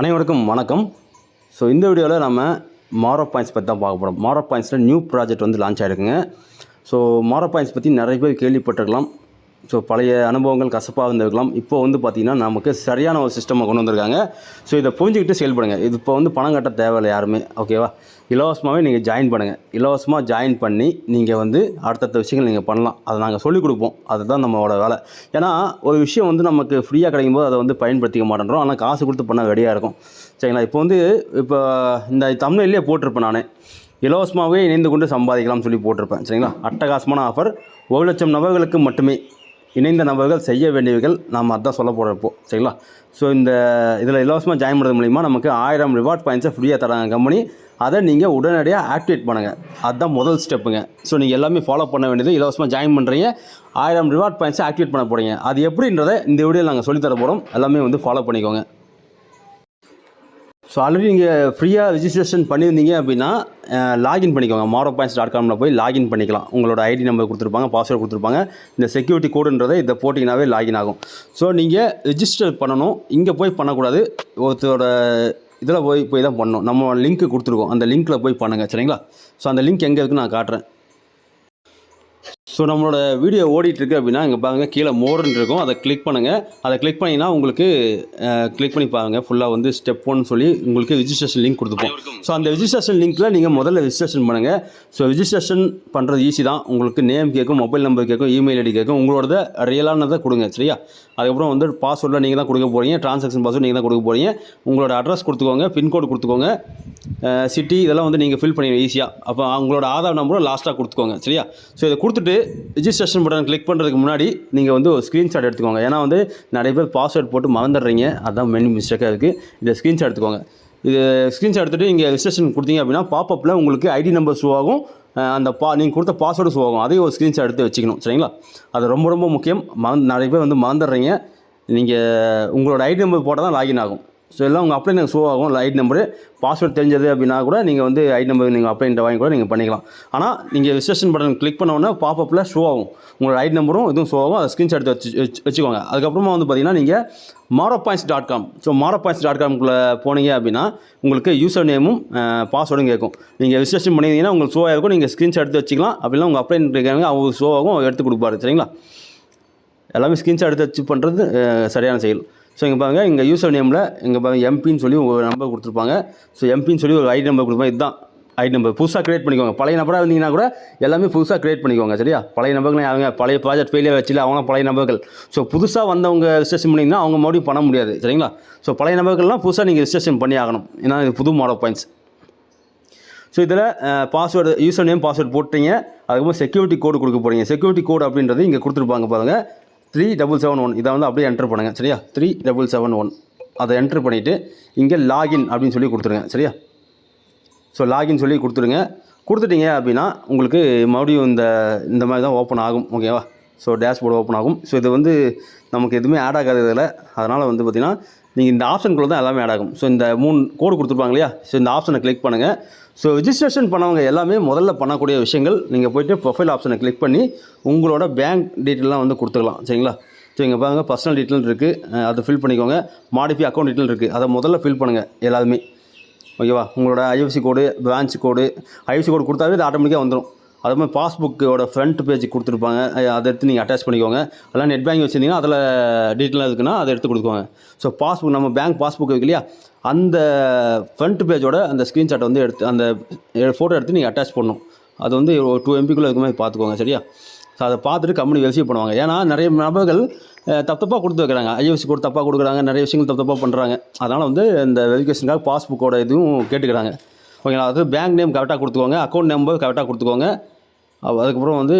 அனைவருக்கும் வணக்கம். ஸோ இந்த வீடியோவில் நம்ம மாரோ பாயிண்ட்ஸ் பற்றி தான் பார்க்க போகிறோம் மாரோ பாயிண்ட்ஸில் நியூ ப்ராஜெக்ட் வந்து லான்ச் ஆகிருக்குங்க ஸோ மாரோ பாயிண்ட்ஸ் பற்றி நிறைய பேர் கேள்விப்பட்டிருக்கலாம். ஸோ பழைய அனுபவங்கள் கசப்பாக இருந்திருக்கலாம். இப்போ வந்து பார்த்திங்கன்னா நமக்கு சரியான ஒரு சிஸ்டமை கொண்டு வந்திருக்காங்க. ஸோ இதை புரிஞ்சுக்கிட்டு செயல்படுங்க. இது இப்போ வந்து பணம் கட்ட தேவையில்லை யாருமே. ஓகேவா இலவசமாகவே நீங்கள் ஜாயின் பண்ணுங்கள் இலவசமாக ஜாயின் பண்ணி நீங்கள் வந்து அடுத்தடுத்த விஷயங்கள் நீங்கள் பண்ணலாம். அதை நாங்கள் சொல்லிக் கொடுப்போம். அதுதான் நம்மளோட வேலை. ஏன்னா ஒரு விஷயம் வந்து நமக்கு ஃப்ரீயாக கிடைக்கும் போது அதை வந்து பயன்படுத்திக்க மாட்டேன்றோம். ஆனால் காசு கொடுத்து பண்ண ரெடியாக இருக்கும். சரிங்களா? இப்போ வந்து இப்போ இந்த தமிழ்லேயே போட்டிருப்பேன் நான். இலவசமாகவே இணைந்து கொண்டு சம்பாதிக்கலாம்னு சொல்லி போட்டிருப்பேன். சரிங்களா? அட்டகாசமான ஆஃபர் ஒரு லட்சம் நபர்களுக்கு மட்டுமே. இணைந்த நபர்கள் செய்ய வேண்டியவைகள் நாம் அதான் சொல்ல போகிறோம் சரிங்களா? ஸோ இந்த இதில் இலவசமாக ஜாயின் பண்ணுறது மூலிமா நமக்கு ஆயிரம் ரிவார்ட் பாயிண்ட்ஸை ஃப்ரீயாக தராங்க கம்பெனி அதை நீங்கள் உடனடியாக ஆக்டிவேட் பண்ணுங்கள் அதுதான் முதல் ஸ்டெப்புங்க ஸோ நீங்கள் எல்லாமே ஃபாலோ பண்ண வேண்டியது இலவசமாக ஜாயின் பண்ணுறீங்க ஆயிரம் ரிவார்ட் பாயிண்ட்ஸை ஆக்டிவேட் பண்ண போகிறீங்க அது எப்படின்றத இந்த வீடியோவில் நாங்கள் சொல்லித்தர போகிறோம் எல்லாமே வந்து ஃபாலோ பண்ணிக்கோங்க. ஸோ ஆல்ரெடி நீங்கள் ஃப்ரீயாக ரிஜிஸ்ட்ரேஷன் பண்ணியிருந்தீங்க அப்படின்னா லாகின் பண்ணிக்கோங்க. மாரோ பாயிண்ட்ஸ் டாட் காமில் போய் லாகின் பண்ணிக்கலாம். உங்களோட ஐடி நம்பர் கொடுத்துருப்பாங்க பாஸ்வேர்டு கொடுத்துருப்பாங்க. இந்த செக்யூரிட்டி கோடுன்றதை இதை போட்டிங்கனாவே லாகின் ஆகும். ஸோ நீங்கள் ரிஜிஸ்டர் பண்ணணும். இங்கே போய் பண்ணக்கூடாது. ஒருத்தரோட இதில் போய் போய் தான் பண்ணணும். நம்ம லிங்க் கொடுத்துருக்கோம். அந்த லிங்க்கில் போய் பண்ணுங்கள் சரிங்களா? ஸோ அந்த லிங்க் எங்கே இருக்குன்னு நான் காட்டுறேன். ஸோ நம்மளோட வீடியோ ஓடிட்டுருக்கு அப்படின்னா இங்கே பாருங்கள் கீழே மோர்னு இருக்கும் அதை கிளிக் பண்ணுங்கள் அதை கிளிக் பண்ணிங்கன்னா உங்களுக்கு கிளிக் பண்ணி பாருங்கள் ஃபுல்லாக வந்து ஸ்டெப் ஒன் சொல்லி உங்களுக்கு ரிஜிஸ்ட்ரேஷன் லிங்க் கொடுத்துப்போம் ஸோ அந்த ரிஜிஸ்ட்ரேஷன் லிங்க்கில் நீங்கள் முதல்ல ரிஜிஸ்ட்ரேஷன் பண்ணுங்கள் ஸோ ரிஜிஸ்ட்ரேஷன் பண்ணுறது ஈஸி தான். உங்களுக்கு நேம் கேட்கும் மொபைல் நம்பர் கேட்கும் இமெயில் ஐடி கேட்கும். உங்களோட ரியலானதை கொடுங்க சரியா? அதுக்கப்புறம் வந்து பாஸ்வேர்டில் நீங்கள் தான் கொடுக்க போகிறீங்க ட்ரான்சாக்ஷன் பாஸ்வேர்டு நீங்கள் தான் கொடுக்க போகிறீங்க உங்களோட அட்ரஸ் கொடுத்துக்கோங்க பின்கோடு கொடுத்துக்கோங்க. சிட்டி இதெல்லாம் வந்து நீங்கள் ஃபில் பண்ணிடுங்க ஈஸியாக அப்போ அவங்களோட ஆதார் நம்பரும் லாஸ்ட்டாக கொடுத்துக்கோங்க சரியா? ஸோ இதை கொடுத்துட்டு ரிஜிஸ்ட்ரேஷன் பட்டன் கிளிக் பண்ணுறதுக்கு முன்னாடி நீங்கள் வந்து ஒரு ஸ்க்ரீன்ஷாட் எடுத்துக்கோங்க. ஏன்னா வந்து நிறைய பேர் பாஸ்வேர்ட் போட்டு மறந்துடுறீங்க. அதுதான் மெயின் மிஸ்டேக்காக இருக்குது இதை ஸ்க்ரீன்ஷாட் எடுத்துக்கோங்க. இது ஸ்க்ரீன்ஷாட் எடுத்துகிட்டு இங்கே ரிஜிஸ்ட்ரேஷன் கொடுத்தீங்க அப்படின்னா பாப்பப்பில் உங்களுக்கு ஐடி நம்பர் ஷோ ஆகும். அந்த பா நீங்கள் கொடுத்த பாஸ்வேர்டு ஷோ ஆகும். அதையும் ஒரு ஸ்க்ரீன்ஷாட் எடுத்து வச்சுக்கணும். சரிங்களா? அது ரொம்ப ரொம்ப முக்கியம். மறந்து நிறைய பேர் வந்து மறந்துடுறீங்க. நீங்கள் உங்களோட ஐடி நம்பர் போட்டால் தான் லாகின் ஆகும். ஸோ எல்லாம் உங்கள் அப்ளை ஷோ ஆகும். ஐடி நம்பரு பாஸ்வேர்ட் தெரிஞ்சது அப்படின்னா கூட நீங்கள் வந்து ஐடி நம்பர் நீங்கள் அப்ளைன்ட்ட வாங்கி கூட நீங்கள் பண்ணிக்கலாம். ஆனால் நீங்கள் ரிஜிஸ்ட்ரேஷன் பட்டன் கிளிக் பண்ண உடனே பாப்பப்பில் ஷோ ஆகும். உங்களோட ஐடி நம்பரும் இதுவும் ஷோ ஆகும். அதை ஸ்க்ரீன்ஷாட் எடுத்து வச்சு வச்சு வச்சுக்கோங்க. அதுக்கப்புறமா வந்து பார்த்தீங்கன்னா நீங்கள் Maro points dot com so Maro points dot காம்குள்ளே போனீங்க அப்படின்னா உங்களுக்கு யூசர் நேமும் பாஸ்வேர்டும் கேட்கும். நீங்கள் ரிஜிஸ்ட்ரேஷன் பண்ணிங்கன்னா உங்களுக்கு ஷோ ஆகிருக்கும் நீங்கள் ஸ்க்ரீன்ஷாட் எடுத்து வச்சுக்கலாம். அப்படின்னா உங்கள் அப்ளைன் இருக்காங்க அவங்க ஷோ ஆகும். எடுத்து கொடுப்பாரு. சரிங்களா? எல்லாமே ஸ்க்ரீன்ஷாட் எடுத்து வச்சு பண்ணுறது சரியான செயல். ஸோ இங்கே பாருங்கள் இங்கே யூசர் நேமில் இங்கே பாருங்கள் எம்பின்னு சொல்லி ஒரு நம்பர் கொடுத்துருப்பாங்க. ஸோ எம்பின்னு சொல்லி ஒரு ஐடி நம்பர் கொடுப்பாங்க இதுதான் ஐடி நம்பர் புதுசாக க்ரியேட் பண்ணிக்கோங்க. பழைய நம்பராக இருந்தீங்கன்னா கூட எல்லாமே புதுசாக க்ரியேட் பண்ணிக்கோங்க சரியா? பழைய நம்பர்கள் அவங்க பழைய ப்ராஜெக்ட் ஃபெயிலியர் வச்சுல அவங்க பழைய நம்பர்கள் ஸோ புதுசாக வந்தவங்க ரிஜிஸ்ட்ரேஷன் பண்ணிங்கன்னா அவங்க மறுபடியும் பண்ண முடியாது சரிங்களா? ஸோ பழைய நம்பர்கள்லாம் புதுசாக நீங்கள் ரிஜிஸ்ட்ரேஷன் பண்ணி ஆகணும். ஏன்னா இது புது மாடல் பாயிண்ட்ஸ் ஸோ இதில் பாஸ்வேர்டு யூசர் நேம் பாஸ்வேர்டு போட்டீங்க. அதுக்கப்புறம் செக்யூரிட்டி கோடு கொடுக்க போகிறீங்க செக்யூரிட்டி கோடு அப்படின்றது இங்கே கொடுத்துருப்பாங்க பாருங்கள் த்ரீ டபுள் செவன் ஒன் இதை வந்து அப்படியே என்டர் பண்ணுங்கள் சரியா? த்ரீ டபுள் செவன் ஒன் அதை என்டர் பண்ணிவிட்டு இங்கே லாகின் அப்படின்னு சொல்லி கொடுத்துருங்க சரியா? ஸோ லாகின் சொல்லி கொடுத்துருங்க. கொடுத்துட்டீங்க அப்படின்னா உங்களுக்கு மறுபடியும் இந்த இந்த மாதிரி தான் ஓப்பன் ஆகும் ஓகேவா ஸோ டேஷ்போர்டு ஓப்பன் ஆகும். ஸோ இது வந்து நமக்கு எதுவுமே ஆட் ஆகாது இதில் அதனால் வந்து பார்த்திங்கன்னா நீங்கள் இந்த ஆப்ஷனுக்குள்ள தான் எல்லாமே ஆட் ஆகும். ஸோ இந்த மூணு கோடு கொடுத்துருப்பாங்க இல்லையா? ஸோ இந்த ஆப்ஷனை கிளிக் பண்ணுங்கள் ஸோ ரிஜிஸ்ட்ரேஷன் பண்ணவங்க எல்லாமே முதல்ல பண்ணக்கூடிய விஷயங்கள் நீங்கள் போயிட்டு ப்ரொஃபைல் ஆப்ஷனை கிளிக் பண்ணி உங்களோட பேங்க் டீட்டெயிலாம் வந்து கொடுத்துக்கலாம். சரிங்களா? ஸோ இங்கே பாருங்கள் பர்சனல் டீட்டெயில் இருக்குது அதை ஃபில் பண்ணிக்கோங்க. மாடிஃபை அக்கௌண்ட் டீட்டெயில் இருக்குது அதை முதல்ல ஃபில் பண்ணுங்கள் எல்லாருமே. ஓகேவா உங்களோட IFSC code branch code IFSC code கொடுத்தாவே இது ஆட்டோமேட்டிக்காக வந்துடும் அது மாதிரி பாஸ்புக்கோட ஃப்ரண்ட் பேஜ் கொடுத்துருப்பாங்க. அதை எடுத்து நீங்கள் அட்டாச் பண்ணிக்கோங்க. அதெல்லாம் நெட் பேங்கிங் வச்சுருந்தீங்கன்னா அதில் டீட்டெயிலாக இருக்குன்னா அதை எடுத்து கொடுத்துக்கோங்க. ஸோ பாஸ்புக் நம்ம பேங்க் பாஸ்புக் இருக்கு இல்லையா? அந்த ஃப்ரண்ட் பேஜோட அந்த ஸ்க்ரீன்ஷாட்டை வந்து எடுத்து அந்த ஃபோட்டோ எடுத்து நீங்கள் அட்டாச் பண்ணணும். அது வந்து ஒரு டூ எம்பிக்குள்ளே இருக்க மாதிரி பார்த்துக்கோங்க சரியா? ஸோ அதை பார்த்துட்டு கம்பெனி வெரிஃபை பண்ணுவாங்க. ஏன்னா நிறைய நபர்கள் தப்பு தப்பாக கொடுத்து வைக்கிறாங்க. ஐஎஃப்சி கோட் தப்பாக கொடுக்குறாங்க. நிறைய விஷயங்கள் தப்பு தப்பாக பண்ணுறாங்க அதனால் வந்து இந்த வெரிஃபிகேஷனுக்காக பாஸ்புக்கோட இதுவும் கேட்டுக்கிறாங்க. ஓகேங்களா? அது பேங்க் நேம் கரெக்டாக கொடுத்துக்கோங்க. அக்கௌண்ட் நம்பர் கரெக்டாக கொடுத்துக்கோங்க. அதுக்கப்புறம் வந்து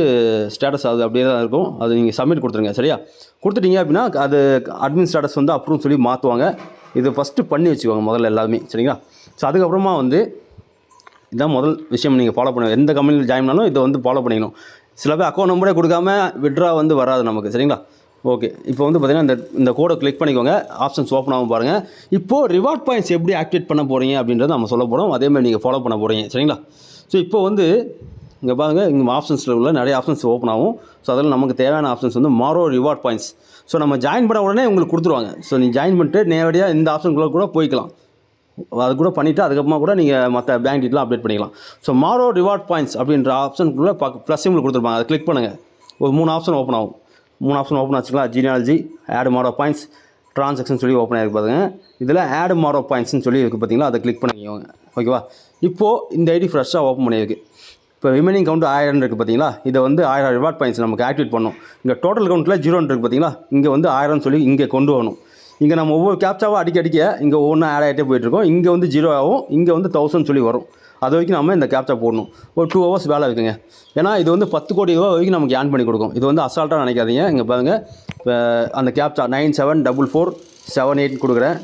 ஸ்டேட்டஸ் அது அப்படியே தான் இருக்கும். அது நீங்கள் சப்மிட் கொடுத்துருங்க சரியா? கொடுத்துட்டீங்க அப்படின்னா அது அட்மின் ஸ்டேட்டஸ் வந்து அப்ரூவ் சொல்லி மாற்றுவாங்க இது ஃபஸ்ட்டு பண்ணி வச்சுக்கோங்க முதல்ல எல்லாமே சரிங்களா? ஸோ அதுக்கப்புறமா வந்து இதான் முதல் விஷயம் நீங்கள் ஃபாலோ பண்ணுங்க எந்த கம்பெனியில் ஜாயின் பண்ணாலும் இதை வந்து ஃபாலோ பண்ணிக்கணும். சில பேர் அக்கௌண்ட் நம்பரே கொடுக்காம விட்ரா வந்து வராது நமக்கு சரிங்களா? ஓகே இப்போ வந்து பார்த்தீங்கன்னா இந்த இந்த கோடை கிளிக் பண்ணிக்கோங்க. ஆப்ஷன்ஸ் ஓப்பன் ஆகும் பாருங்கள் இப்போது ரிவார்ட் பாயிண்ட்ஸ் எப்படி ஆக்டிவேட் பண்ண போகிறீங்க அப்படின்றத நம்ம சொல்ல போகிறோம் அதே மாதிரி நீங்கள் ஃபாலோ பண்ண போகிறீங்க சரிங்களா? ஸோ இப்போ வந்து இங்கே பாருங்கள் இங்கே ஆப்ஷன்ஸில் உள்ள நிறைய ஆப்ஷன்ஸ் ஓப்பன் ஆகும். ஸோ அதில் நமக்கு தேவையான ஆப்ஷன்ஸ் வந்து மாரோ ரிவார்ட் பாயிண்ட்ஸ் ஸோ நம்ம ஜாயின் பண்ண உடனே உங்களுக்கு கொடுத்துருவாங்க. ஸோ நீ ஜாயின் பண்ணிட்டு நேரடியாக இந்த ஆப்ஷனுக்குள்ளே கூட போய்க்கலாம். அது கூட பண்ணிவிட்டு அதுக்கப்புறமா கூட நீங்கள் மற்ற பேங்க் டீட்டெலாம் அப்டேட் பண்ணிக்கலாம். ஸோ மாரோ ரிவார்ட் பாயிண்ட்ஸ் அப்படின்ற ஆப்ஷனுக்குள்ளே பார்க்க ப்ளஸ் உங்களுக்கு கொடுத்துருப்பாங்க. அதை கிளிக் பண்ணுங்கள் ஒரு மூணு ஆப்ஷன் ஓப்பன் ஆகும். மூணு ஆப்ஷன் ஓப்பன் ஆச்சுங்களா? Genealogy add Maro points transaction சொல்லி ஓப்பன் ஆகிருக்கு பாருங்க. இதில் ஆட் மாரோ பாயிண்ட்ஸ்னு சொல்லி இருக்குது பார்த்தீங்களா அதை கிளிக் பண்ணிக்கோங்க. ஓகேவா இப்போது இந்த ஐடி ஃப்ரெஷ்ஷாக ஓப்பன் பண்ணியிருக்கு. இப்போ ரிமைனிங் கவுண்ட் ஆயிரம் இருக்குது பார்த்தீங்களா? இதை வந்து ஆயிரம் ரிவார்ட் பாயிண்ட்ஸ் நமக்கு ஆக்டிவேட் பண்ணும். இங்கே டோட்டல் கவுண்ட்டில் ஜீரோன்னு இருக்குது பார்த்தீங்களா? இங்கே வந்து ஆயிரம் சொல்லி இங்கே கொண்டு வரணும். இங்கே நம்ம ஒவ்வொரு கேப்சாவும் அடிக்க அடிக்க இங்கே ஒவ்வொன்றும் ஆட் ஆகிட்டே போயிட்டுருக்கோம் இங்கே வந்து ஜீரோ ஆகும். இங்கே வந்து தௌசண்ட் சொல்லி வரும். அது வரைக்கும் நம்ம இந்த கேப்சா போடணும். ஒரு டூ ஹவர்ஸ் வேலை இருக்குங்க. ஏன்னா இது வந்து பத்து கோடி ரூபா வரைக்கும் நமக்கு ஏன் பண்ணி கொடுக்கும். இது வந்து அசால்ட்டாக நினைக்காதீங்க. இங்கே பாருங்கள் இப்போ அந்த captcha nine seven double four seven எயிட்னு கொடுக்குறேன்.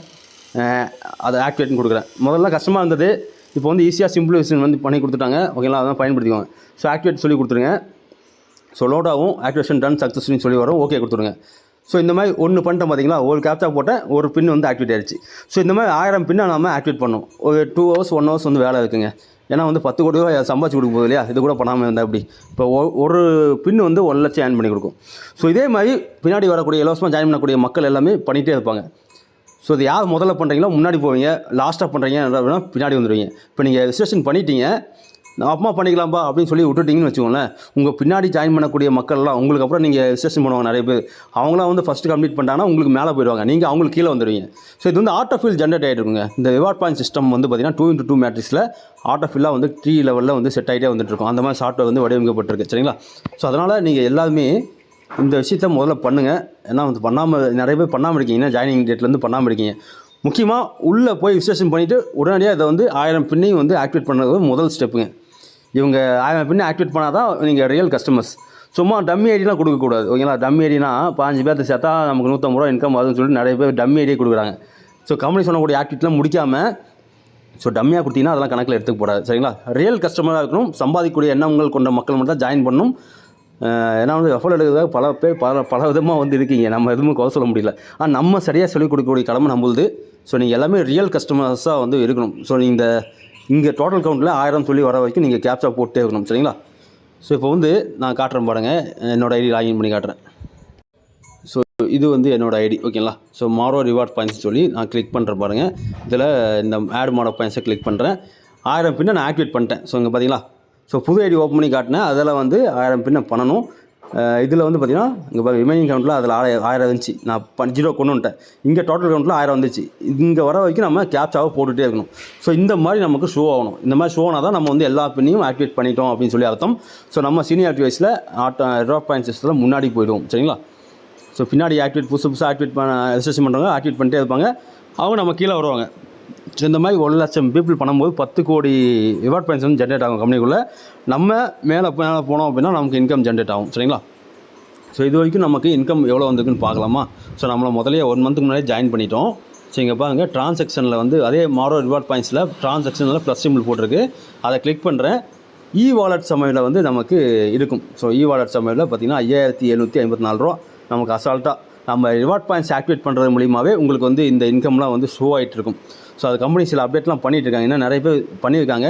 அதை ஆக்டிவேட்னு கொடுக்குறேன். முதல்ல கஷ்டமாக இருந்தது. இப்போ வந்து ஈஸியாக சிம்பிளிஃபிகேஷன் வந்து பண்ணி கொடுத்துட்டாங்க. ஓகேங்களா? அதான் பயன்படுத்திக்கோங்க. ஸோ ஆக்டிவேட் சொல்லி கொடுத்துருங்க. ஸோ லோடாகவும் ஆக்டிவேஷன் டன் சக்ஸஸ்ன்னு சொல்லி வரும். ஓகே கொடுத்துருங்க. ஸோ இந்த மாதிரி ஒன்று பண்ணிட்டோம் பார்த்தீங்களா ஒரு கேப்சா போட்டேன் ஒரு பின் வந்து ஆக்டிவேட் ஆகிடுச்சு ஸோ இந்த மாதிரி ஆயிரம் பின்னை நம்ம ஆக்டிவேட் பண்ணோம். ஒரு டூ ஹவர்ஸ் ஒன் ஹவர்ஸ் வந்து வேலை இருக்குங்க. ஏன்னா வந்து பத்து கோடி ரூபாய் சம்பாதிச்சு கொடுக்க போகுது இல்லையா? இது கூட பண்ணாமல் இருந்தால் அப்படி இப்போ ஒரு பின் வந்து ஒரு லட்சம் ஏர்ன் பண்ணி கொடுக்கும். ஸோ இதே மாதிரி பின்னாடி வரக்கூடிய இலவசமாக ஜாயின் பண்ணக்கூடிய மக்கள் எல்லாமே பண்ணிகிட்டே இருப்பாங்க. ஸோ இது யார் முதல்ல பண்ணுறீங்களோ முன்னாடி போவீங்க லாஸ்ட்டாக பண்ணுறீங்க அப்படின்னா பின்னாடி வந்துடுவீங்க இப்போ நீங்கள் ரிஜிஸ்ட்ரேஷன் பண்ணிட்டீங்க நான் அப்புறமா பண்ணிக்கலாம்ப்பா அப்படின்னு சொல்லி விட்டுட்டீங்கன்னு வச்சுக்கோங்களேன். உங்கள் பின்னாடி ஜாயின் பண்ணக்கூடிய மக்கள்லாம் உங்களுக்கு அப்புறம் நீங்கள் ரிஜிஸ்ட்ரேஷன் பண்ணுவாங்க நிறைய பேர். அவங்களாம் வந்து ஃபஸ்ட்டு கம்ப்ளீட் பண்ணிட்டாங்கன்னா உங்களுக்கு மேலே போயிடுவாங்க. நீங்கள் அவங்களுக்கு கீழே வந்துடுவீங்க ஸோ இது வந்து ஆட்டோஃபில் ஜென்ரேட் ஆகிட்டுருங்க இந்த ரிவார்ட் பாயிண்ட் சிஸ்டம் வந்து பார்த்தீங்கன்னா டூ இன்ட்டு டூ மேட்ரிக்ஸில் ஆட்டோஃபில்லாக வந்து த்ரீ லெவலில் வந்து செட் ஆகிட்டே வந்துட்டுருக்கும். அந்த மாதிரி சாஃப்ட்வேர் வந்து வடிவமைக்கப்பட்டிருக்கு. சரிங்களா? ஸோ அதனால் நீங்கள் எல்லாருமே இந்த விஷயத்த முதல்ல பண்ணுங்கள் ஏன்னா வந்து பண்ணாமல் நிறைய பேர் பண்ணாமல் இருக்கீங்கன்னா ஜாயினிங் டேட்லேருந்து பண்ணாமல் இருக்கீங்க. முக்கியமாக உள்ளே போய் விசேஷம் பண்ணிவிட்டு உடனடியாக இதை வந்து ஆயிரம் பின்னையும் வந்து ஆக்டிவேட் பண்ணுறது முதல் ஸ்டெப்புங்க இவங்க ஆயிரம் பின்னை ஆக்டிவேட் பண்ணால் தான் நீங்கள் ரியல் கஸ்டமர்ஸ் சும்மா டம்மி ஐடிலாம் கொடுக்கக்கூடாது. ஓகேங்களா? டம்மி ஐடினா பாஞ்சு பேர்த்து சேர்த்தா நமக்கு நூற்றம்பது ரூபா இன்கம் ஆகுதுன்னு சொல்லிட்டு நிறைய பேர் டம்மி ஐடியே கொடுக்குறாங்க. ஸோ கம்பெனி சொன்னக்கூடிய ஆக்டிவிட்டிலாம் முடிக்காமல் ஸோ டம்மியாக கொடுத்தீங்கன்னா அதெல்லாம் கணக்கில் எடுத்துக்க போடாது சரிங்களா? ரியல் கஸ்டமராக இருக்கணும். சம்பாதிக்கக்கூடிய எண்ணங்கள் கொண்ட மக்கள் மட்டும் தான் ஜாயின் பண்ணணும். ஏன்னா வந்து எஃபோர்ட் எடுக்கிறதாக பல பேர் பல பல விதமாக வந்து இருக்கீங்க. நம்ம எதுவுமே குறை சொல்ல முடியல. ஆனால் நம்ம சரியாக சொல்லிக் கொடுக்கக்கூடிய கடமை நம்மளுது. ஸோ நீங்கள் எல்லாமே ரியல் கஸ்டமர்ஸாக வந்து இருக்கணும். ஸோ இந்த இங்கே டோட்டல் கவுண்ட்டில் ஆயிரம் சொல்லி வர வரைக்கும் நீங்கள் கேப்சா போட்டே இருக்கணும். சரிங்களா? ஸோ இப்போ வந்து நான் காட்டுறேன் பாருங்கள் என்னோடய ஐடி லாகின் பண்ணி காட்டுறேன். ஸோ இது வந்து என்னோடய ஐடி ஓகேங்களா ஸோ மாரோ ரிவார்ட் பாயிண்ட்ஸ் சொல்லி நான் கிளிக் பண்ணுறேன் பாருங்கள் இதில் இந்த ஆட் மாடோ பாயிண்ட்ஸை கிளிக் பண்ணுறேன் ஆயிரம் பின்ன நான் ஆக்டிவேட் பண்ணிட்டேன். ஸோ இங்கே பார்த்தீங்களா ஸோ புது ஐடி ஓப்பன் பண்ணி காட்டினேன் அதில் வந்து ஆயிரம் பின்னை பண்ணணும். இதில் வந்து பார்த்திங்கன்னா இங்கே பாருங்கள் ரிமைனிங் கவுண்ட்டில் அதில் ஆயிரம் ஆயிரம் இருந்துச்சு. நான் பண் ஜீரோ கொண்டு வந்துட்டேன். இங்கே டோட்டல் கவுண்ட்டில் ஆயிரம் வந்துச்சு. இங்கே வர வரைக்கும் நம்ம கேப்சாவை போட்டுகிட்டே இருக்கணும். ஸோ இந்த மாதிரி நமக்கு ஷோ ஆகணும். இந்த மாதிரி ஷோ ஆனால் தான் நம்ம வந்து எல்லா பின்னையும் ஆக்டிவேட் பண்ணிட்டோம் அப்படின்னு சொல்லி அர்த்தம். ஸோ நம்ம சீனியாரிட்டி வைஸில் ஆட்டோ ரிவார்ட் பாயிண்ட் சிஸ்டத்தில் முன்னாடி போயிடுவோம். சரிங்களா? ஸோ பின்னாடி ஆக்டிவேட் புதுசு புதுசாக ஆக்டிவேட் பண்ண ரெஜிஸ்ட்ரேஷன் பண்ணுறவங்க ஆக்டிவேட் பண்ணிட்டே இருப்பாங்க. அவங்க நம்ம கீழே வருவாங்க. ஸோ இந்த மாதிரி ஒரு லட்சம் பீப்புள் பண்ணும்போது பத்து கோடி ரிவார்ட் பாயிண்ட்ஸ் வந்து ஜென்ரேட் ஆகும் கம்பெனிக்குள்ளே. நம்ம மேலே மேலே போனோம் அப்படின்னா நமக்கு இன்கம் ஜென்ரேட் ஆகும். சரிங்களா? ஸோ இது வரைக்கும் நமக்கு இன்கம் எவ்வளோ வந்திருக்குன்னு பார்க்கலாமா? ஸோ நம்மளை முதலே ஒன் மந்த்துக்கு முன்னாடியே ஜாயின் பண்ணிட்டோம். ஸோ இங்கே பாருங்கள் ட்ரான்சாக்ஷனில் வந்து அதே மாரோ ரிவார்ட் பாயிண்ட்ஸில் ட்ரான்சாக்ஷனில் ப்ளஸ் சிம்பிள் போட்டிருக்கு. அதை கிளிக் பண்ணுறேன் இ வாலெட் சமையலில் வந்து நமக்கு இருக்கும். ஸோ இ வாலெட் சமையலில் பார்த்தீங்கன்னா ஐயாயிரத்தி எழுநூற்றி ஐம்பத்தி நாலு ரூபா நமக்கு அசால்ட்டாக நம்ம ரிவார்ட் பாயிண்ட்ஸ் ஆக்டிவேட் பண்ணுறது மூலியமாகவே உங்களுக்கு வந்து இந்த இன்கம்லாம் வந்து ஷோ ஆகிட்டு இருக்கும் ஸோ அது கம்பெனி சில அப்டேட்லாம் பண்ணிகிட்டு இருக்காங்க இன்னும் நிறைய பேர் பண்ணியிருக்காங்க.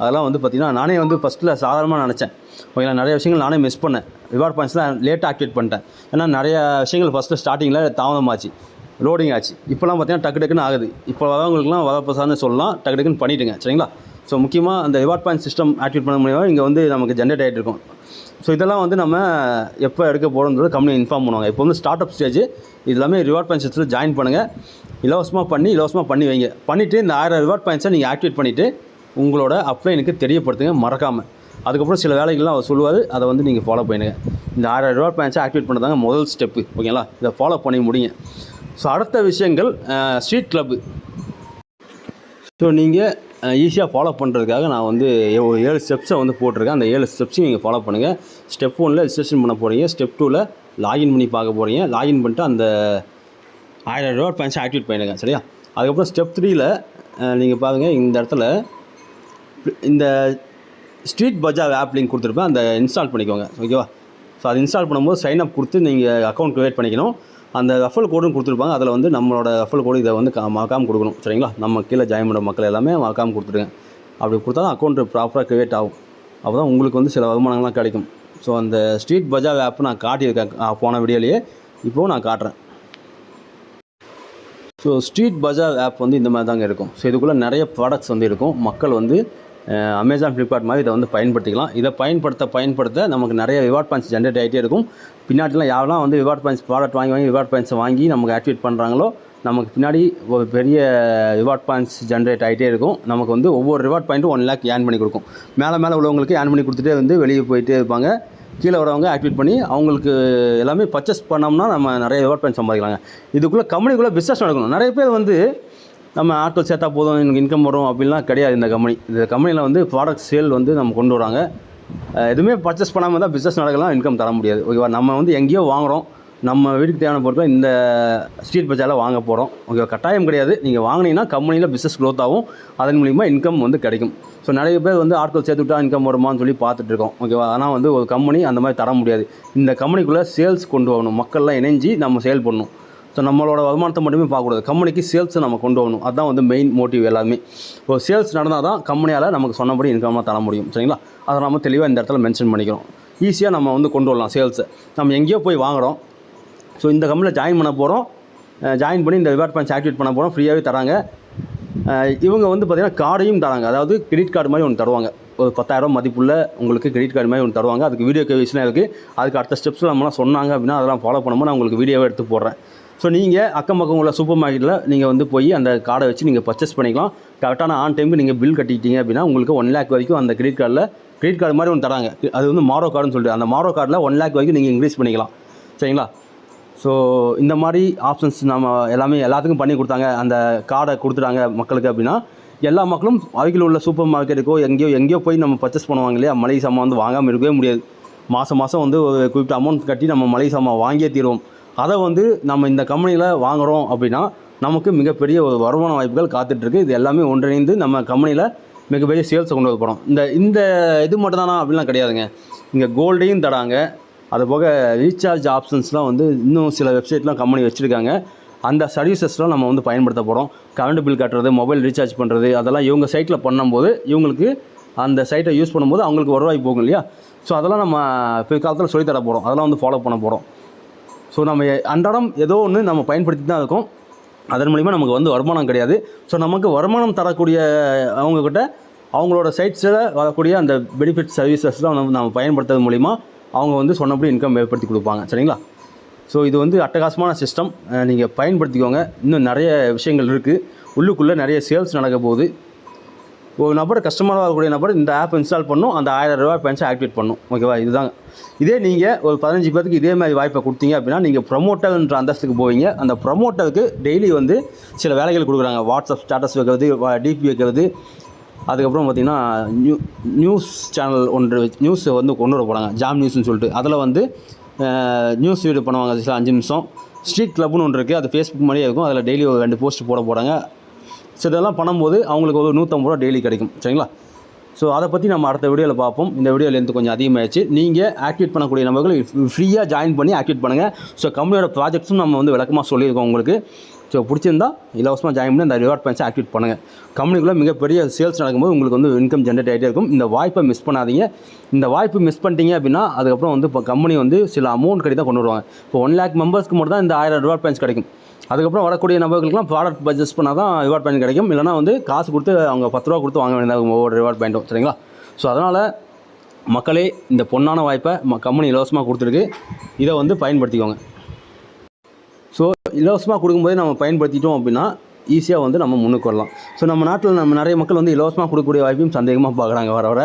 அதெல்லாம் வந்து பார்த்திங்கன்னா நானே வந்து ஃபஸ்ட்டில் சாதாரணமாக நினச்சேன். ஓகேங்களா? நிறைய விஷயங்கள் நானே மிஸ் பண்ணேன். ரிவார்ட் பாயிண்ட்ஸ்லாம் லேட்டாக ஆக்டிவேட் பண்ணிட்டேன். ஏன்னா நிறைய விஷயங்கள் ஃபஸ்ட்டு ஸ்டார்டிங்கில் தாமதமாச்சு. லோடிங் ஆச்சு. இப்போலாம் பார்த்தீங்கன்னா டக்கு டக்குன்னு ஆகுது. இப்போ வரவங்களுக்குலாம் வரப்போசான்னு சொல்லலாம். டக்கு டக்குன்னு பண்ணிவிடுங்க சரிங்களா? ஸோ முக்கியமாக அந்த ரிவார்ட் பாயிண்ட் சிஸ்டம் ஆக்டிவேட் பண்ண முடியாமல் இங்கே வந்து நமக்கு ஜென்ரேட் ஆகிட்டு இருக்கும். ஸோ இதெல்லாம் வந்து நம்ம எப்போ எடுக்க போகிறோன்றது கம்பெனி இன்ஃபார்ம் பண்ணுவாங்க. இப்போ வந்து ஸ்டார்ட் அப் ஸ்டேஜ் இது எல்லாமே ரிவார்ட் பாயிண்ட் சிஸ்டத்தில் ஜாயின் பண்ணுங்கள் இலவசமாக பண்ணி இலவசமாக பண்ணி வைங்க. பண்ணிவிட்டு இந்த ஆயிரம் ரிவார்ட் பாயிண்ட்ஸை நீங்கள் ஆக்டிவேட் பண்ணிவிட்டு உங்களோட அப்ளைனுக்கு தெரியப்படுத்துங்க மறக்காமல் அதுக்கப்புறம் சில வேலைகள்லாம் அவர் சொல்லுவார். அதை வந்து நீங்கள் ஃபாலோ பண்ணுங்க இந்த ஆயிரம் ரிவார்ட் பாயிண்ட்ஸை ஆக்டிவேட் பண்ணுறதாங்க முதல் ஸ்டெப்பு ஓகேங்களா? இதை ஃபாலோ பண்ணி முடியுங்க ஸோ அடுத்த விஷயங்கள் ஸ்ட்ரீட் கிளப்பு ஸோ நீங்கள் ஈஸியாக ஃபாலோ பண்ணுறதுக்காக நான் வந்து ஏழு ஸ்டெப்ஸை வந்து போட்டிருக்கேன். அந்த ஏழு ஸ்டெப்ஸையும் நீங்கள் ஃபாலோ பண்ணுங்கள் ஸ்டெப் ஒனில் ரிஜிஸ்ட்ரேஷன் பண்ண போகிறீங்க ஸ்டெப் டூவில் லாகின் பண்ணி பார்க்க போகிறீங்க லாகின் பண்ணிட்டு அந்த ஆயிரம் ரூபா பாயிண்ட்ஸை ஆக்டிவேட் பண்ணிடுங்க சரியா? அதுக்கப்புறம் ஸ்டெப் த்ரீயில் நீங்கள் பாருங்கள் இந்த இடத்துல இந்த ஸ்ட்ரீட் பஜார் ஆப் லிங்க் கொடுத்துருப்பேன் அந்த இன்ஸ்டால் பண்ணிக்கோங்க ஓகேவா ஸோ அது இன்ஸ்டால் பண்ணும்போது சைன் அப் கொடுத்து நீங்கள் அக்கௌண்ட் க்ரியேட் பண்ணிக்கணும். அந்த ரஃபல் கோடுன்னு கொடுத்துருப்பாங்க அதில் வந்து நம்மளோட ரஃபல் கோடு இதை வந்து கா- கொடுக்கணும் சரிங்களா? நம்ம கீழே ஜாயின் பண்ணுற மக்கள் எல்லாமே மறக்காமல் கொடுத்துருங்க. அப்படி கொடுத்தா தான் அக்கௌண்ட் ப்ராப்பராக க்ரியேட் ஆகும். அப்போ தான் உங்களுக்கு வந்து சில வருமானங்கள்லாம் கிடைக்கும். ஸோ அந்த ஸ்ட்ரீட் பஜார் ஆப் நான் காட்டியிருக்கேன் போன வீடியோலேயே. இப்போவும் நான் காட்டுறேன். ஸோ ஸ்ட்ரீட் பஜார் ஆப் வந்து இந்த மாதிரி தாங்க இருக்கும். ஸோ இதுக்குள்ளே நிறைய ப்ராடக்ட்ஸ் வந்து இருக்கும். மக்கள் வந்து அமேசான் ஃப்ளிப்கார்ட் மாதிரி இதை வந்து பயன்படுத்திக்கலாம். இதை பயன்படுத்த பயன்படுத்த நமக்கு நிறைய ரிவார்ட் பாயிண்ட்ஸ் ஜென்ரேட் ஆகிட்டே இருக்கும். பின்னாடிலாம் யாரெல்லாம் வந்து ரிவார்ட் பாயிண்ட்ஸ் ப்ராடக்ட் வாங்கி வாங்கி ரிவார்ட் பாயிண்ட்ஸை வாங்கி நமக்கு ஆக்டிவேட் பண்ணுறாங்களோ நமக்கு பின்னாடி ஒரு பெரிய ரிவார்ட் பாயிண்ட்ஸ் ஜென்ரேட் ஆகிட்டே இருக்கும். நமக்கு வந்து ஒவ்வொரு ரிவார்ட் பாயிண்ட்டும் ஒன் லேக் ஏர்ன் பண்ணி கொடுக்கும். மேலே மேலே உள்ளவங்களுக்கு ஏர்ன் பண்ணி கொடுத்துட்டே வந்து வெளியே போயிட்டே இருப்பாங்க. கீழே வரவங்க ஆக்டிவேட் பண்ணி அவங்களுக்கு எல்லாமே பர்ச்சேஸ் பண்ணோம்னா நம்ம நிறைய ரிவார்ட் பாயிண்ட் சம்பாதிக்கலாங்க. இதுக்குள்ளே கம்பெனிக்குள்ளே பிஸ்னஸ் நடக்கணும். நிறைய பேர் வந்து நம்ம ஆட்கள் சேர்த்தா போதும் எனக்கு இன்கம் வரும் அப்படின்லாம் கிடையாது இந்த கம்பெனி இந்த கம்பெனியில் வந்து ப்ராடக்ட் சேல் வந்து நம்ம கொண்டு வராங்க எதுவுமே பர்ச்சேஸ் பண்ணாமல் தான் பிஸ்னஸ் நடக்கலாம் இன்கம் தர முடியாது. ஓகேவா? நம்ம வந்து எங்கேயோ வாங்குகிறோம் நம்ம வீட்டுக்கு தேவையான பொருட்கள் இந்த ஸ்ட்ரீட் பஜாரில் வாங்க போகிறோம் ஓகே கட்டாயம் கிடையாது. நீங்கள் வாங்கினீங்கன்னா கம்பெனியில் பிஸ்னஸ் க்ரோத் ஆகும். அதன் மூலிமா இன்கம் வந்து கிடைக்கும். ஸோ நிறைய பேர் வந்து ஆட்கள் சேர்த்து விட்டா இன்கம் வருமான்னு சொல்லி பார்த்துட்டு இருக்கோம். ஓகேவா? ஆனால் வந்து ஒரு கம்பெனி அந்த மாதிரி தர முடியாது. இந்த கம்பெனிக்குள்ளே சேல்ஸ் கொண்டு வரணும். மக்கள்லாம் இணைஞ்சு நம்ம சேல் பண்ணணும். ஸோ நம்மளோட வருமானத்தை மட்டுமே பார்க்கக்கூடாது. கம்பெனிக்கு சேல்ஸை நம்ம கொண்டு வரணும். அதுதான் வந்து மெயின் மோட்டிவ் எல்லாமே. ஒரு சேல்ஸ் நடந்தால் தான் கம்பெனியால் நமக்கு சொன்னபடி இன்கம்லாம் தர முடியும். சரிங்களா? அதை நம்ம தெளிவாக இந்த இடத்துல மென்ஷன் பண்ணிக்கிறோம். ஈஸியாக நம்ம வந்து கொண்டு வரலாம் சேல்ஸை நம்ம எங்கேயோ போய் வாங்குகிறோம் ஸோ இந்த கம்பெனியில் ஜாயின் பண்ண போகிறோம் ஜாயின் பண்ணி இந்த ரிவார்ட் பாயிண்ட்ஸ் ஆக்டிவேட் பண்ண போகிறோம் ஃப்ரீயாகவே தராங்க. இவங்க வந்து பார்த்திங்கன்னா கார்டையும் தராங்க. அதாவது கிரெடிட் கார்டு மாதிரி ஒன்று தருவாங்க. ஒரு பத்தாயிரம் மதிப்புள்ள உங்களுக்கு கிரெடிட் கார்டு மாதிரி ஒன்று தருவாங்க. அதுக்கு வீடியோ கேவிஸ்லாம் இருக்குது அதுக்கு அடுத்த ஸ்டெப்ஸ் நம்மளாம் சொன்னாங்க அப்படின்னா அதெல்லாம் ஃபாலோ பண்ணும்போது நான் உங்களுக்கு வீடியோவை எடுத்து போடுறேன். ஸோ நீங்கள் அக்கம் பக்கம் உள்ள சூப்பர் மார்க்கெட்டில் நீங்கள் வந்து போய் அந்த கார்டை வச்சு நீங்கள் பர்ச்சேஸ் பண்ணிக்கலாம். கரெக்டான ஆன் டைமுக்கு நீங்கள் பில் கட்டிக்கிட்டீங்க அப்படின்னா உங்களுக்கு ஒன் லேக் வரைக்கும் அந்த கிரெடிட் கார்டில் கிரெடிட் கார்டு மாதிரி ஒன்று தராங்க. அது வந்து மாரோ கார்டுன்னு சொல்லிட்டு. அந்த மாரோ கார்டில் ஒன் லேக் வரைக்கும் நீங்கள் இன்க்ரீஸ் பண்ணிக்கலாம். சரிங்களா? ஸோ இந்த மாதிரி ஆப்ஷன்ஸ் நம்ம எல்லாமே எல்லாத்துக்கும் பண்ணி கொடுத்தாங்க. அந்த கார்டை கொடுத்துட்டாங்க மக்களுக்கு அப்படின்னா எல்லா மக்களும் அருகில் உள்ள சூப்பர் மார்க்கெட்டுக்கோ எங்கேயோ எங்கேயோ போய் நம்ம பர்ச்சேஸ் பண்ணுவாங்க இல்லையா? மளிகை சாமான் வந்து வாங்காமல் இருக்கவே முடியாது. மாதம் மாதம் வந்து ஒரு குறிப்பிட்ட அமௌண்ட் கட்டி நம்ம மளிகை சாமான் வாங்கியே தீருவோம். அதை வந்து நம்ம இந்த கம்பெனியில் வாங்குகிறோம் அப்படின்னா நமக்கு மிகப்பெரிய ஒரு வருமான வாய்ப்புகள் காத்துட்ருக்கு இது எல்லாமே ஒன்றிணைந்து நம்ம கம்பெனியில் மிகப்பெரிய சேல்ஸை கொண்டு வர போகிறோம் இந்த இந்த இது மட்டும் தானா அப்படிலாம் கிடையாதுங்க. இங்கே கோல்டையும் தராங்க. அது போக ரீசார்ஜ் ஆப்ஷன்ஸ்லாம் வந்து இன்னும் சில வெப்சைட்லாம் கம்பெனி வச்சுருக்காங்க. அந்த சர்வீசஸ்லாம் நம்ம வந்து பயன்படுத்த போகிறோம் கரண்ட் பில் கட்டுறது மொபைல் ரீசார்ஜ் பண்ணுறது அதெல்லாம் இவங்க சைட்டில் பண்ணும்போது இவங்களுக்கு அந்த சைட்டை யூஸ் பண்ணும்போது அவங்களுக்கு வருவாய் போகும் இல்லையா? ஸோ அதெல்லாம் நம்ம பிற்காலத்தில் சொல்லித்தர போகிறோம் அதெல்லாம் வந்து ஃபாலோ பண்ண போகிறோம் ஸோ நம்ம அன்றாடம் ஏதோ ஒன்று நம்ம பயன்படுத்தி தான் இருக்கோம். அதன் மூலிமா நமக்கு வந்து வருமானம் கிடையாது. ஸோ நமக்கு வருமானம் தரக்கூடிய அவங்கக்கிட்ட அவங்களோட சைட்ஸில் வரக்கூடிய அந்த பெனிஃபிட் சர்வீசஸ்லாம் வந்து நம்ம பயன்படுத்துறது மூலிமா அவங்க வந்து சொன்னபடி இன்கம் ஏற்படுத்தி கொடுப்பாங்க. சரிங்களா? ஸோ இது வந்து அட்டகாசமான சிஸ்டம் நீங்கள் பயன்படுத்திக்கோங்க. இன்னும் நிறைய விஷயங்கள் இருக்குது உள்ளுக்குள்ளே நிறைய சேல்ஸ் நடக்க போகுது. ஒரு நபர் கஸ்டமராக இருக்கக்கூடிய நபர் இந்த ஆப் இன்ஸ்டால் பண்ணும். அந்த ஆயிரம் ரூபாய் பென்ஷன் ஆக்டிவேட் பண்ணும். ஓகேவா இதுதான் இதே நீங்கள் ஒரு பதினஞ்சு பேருக்கு இதே மாதிரி வாய்ப்பை கொடுத்தீங்க அப்படின்னா நீங்கள் ப்ரமோட்டர்ன்ற அந்தஸ்துக்கு போவீங்க. அந்த ப்ரமோட்டருக்கு டெய்லி வந்து சில வேலைகள் கொடுக்குறாங்க. வாட்ஸ்அப் ஸ்டேட்டஸ் வைக்கிறது டிபி வைக்கிறது அதுக்கப்புறம் பார்த்திங்கன்னா நியூ நியூஸ் சேனல் ஒன்று நியூஸ் வந்து கொண்டு வர போகிறாங்க ஜாம் நியூஸ்னு சொல்லிட்டு. அதில் வந்து நியூஸ் வீடியோ பண்ணுவாங்க சில அஞ்சு நிமிஷம். ஸ்ட்ரீட் கிளப்னு ஒன்று இருக்குது அது ஃபேஸ்புக் மாதிரியே இருக்கும். அதில் டெய்லி ஒரு ரெண்டு போஸ்ட் போட போகிறாங்க ஸோ இதெல்லாம் பண்ணும்போது அவங்களுக்கு ஒரு நூற்றம்பது ரூபா டெய்லி கிடைக்கும். சரிங்களா? ஸோ அதை பற்றி நம்ம அடுத்த வீடியோவில் பார்ப்போம். இந்த வீடியோலேருந்து இருந்து கொஞ்சம் அதிகமாகிடுச்சு நீங்கள் ஆக்டிவேட் பண்ணக்கூடிய நபர்கள் ஃப்ரீயாக ஜாயின் பண்ணி ஆக்டிவேட் பண்ணுங்கள் ஸோ கம்பெனியோட ப்ராஜெக்ட்ஸும் நம்ம வந்து விளக்கமாக சொல்லியிருக்கோம் உங்களுக்கு. ஸோ பிடிச்சிருந்தா இலவசமாக ஜாயின் பண்ணி அந்த ரிவார்ட் பாயிண்ட்ஸை ஆக்டிவேட் பண்ணுங்கள் கம்பெனிக்குள்ளே மிகப்பெரிய சேல்ஸ் நடக்கும்போது உங்களுக்கு வந்து இன்கம் ஜென்ரேட் ஆகிட்டே இருக்கும். இந்த வாய்ப்பை மிஸ் பண்ணாதீங்க. இந்த வாய்ப்பு மிஸ் பண்ணிட்டீங்க அப்படின்னா அதுக்கப்புறம் வந்து இப்போ கம்பெனி வந்து சில அமௌண்ட் கட்டி தான் கொண்டு வருவாங்க. இப்போ ஒன் லேக் மெம்பர்ஸ்க்கு மட்டும் தான் இந்த ஆயிரம் ரிவார்ட் பாயிண்ட்ஸ் கிடைக்கும். அதுக்கப்புறம் வரக்கூடிய நபர்களுக்குலாம் ப்ராடக்ட் பர்ச்சேஸ் பண்ணால் தான் ரிவார்ட் பாயிண்ட் கிடைக்கும். இல்லைனா வந்து காசு கொடுத்து அவங்க பத்து ரூபா கொடுத்து வாங்க வேண்டியதாக ஒவ்வொரு ரிவார்ட் பாயிண்ட்டும் சரிங்களா? ஸோ அதனால் மக்களே இந்த பொண்ணான வாய்ப்பை ம கம்பெனி இலவசமாக கொடுத்துருக்கு. இதை வந்து பயன்படுத்திக்கோங்க. ஸோ இலவசமாக கொடுக்கும்போதே நம்ம பயன்படுத்திட்டோம் அப்படின்னா ஈஸியாக வந்து நம்ம முன்னுக்கு வரலாம். ஸோ நம்ம நாட்டில் நம்ம நிறைய மக்கள் வந்து இலவசமாக கொடுக்கக்கூடிய வாய்ப்பையும் சந்தேகமாக பார்க்குறாங்க வர வர.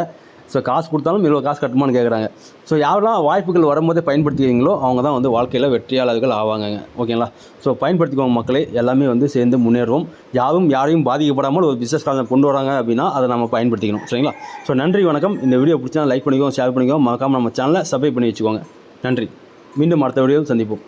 ஸோ காசு கொடுத்தாலும் இவ்வளோ காசு கட்டுமான்னு கேட்குறாங்க ஸோ யாரெல்லாம் வாய்ப்புகள் வரும்போதே பயன்படுத்திக்கிறீங்களோ அவங்க தான் வந்து வாழ்க்கையில் வெற்றியாளர்கள் ஆவாங்க ஓகேங்களா ஸோ பயன்படுத்திக்கோங்க மக்களே. எல்லாமே வந்து சேர்ந்து முன்னேறுவோம். யாரும் யாரையும் பாதிக்கப்படாமல் ஒரு பிஸ்னஸ் காலம் கொண்டு வராங்க அப்படின்னா அதை நம்ம பயன்படுத்திக்கணும். சரிங்களா? ஸோ நன்றி வணக்கம். இந்த வீடியோ பிடிச்சா லைக் பண்ணிக்கோங்க ஷேர் பண்ணிக்கோங்க. மறக்காமல் நம்ம சேனலை சப்ஸ்கிரைப் பண்ணி வச்சுக்கோங்க. நன்றி. மீண்டும் அடுத்த வீடியோவில் சந்திப்போம்.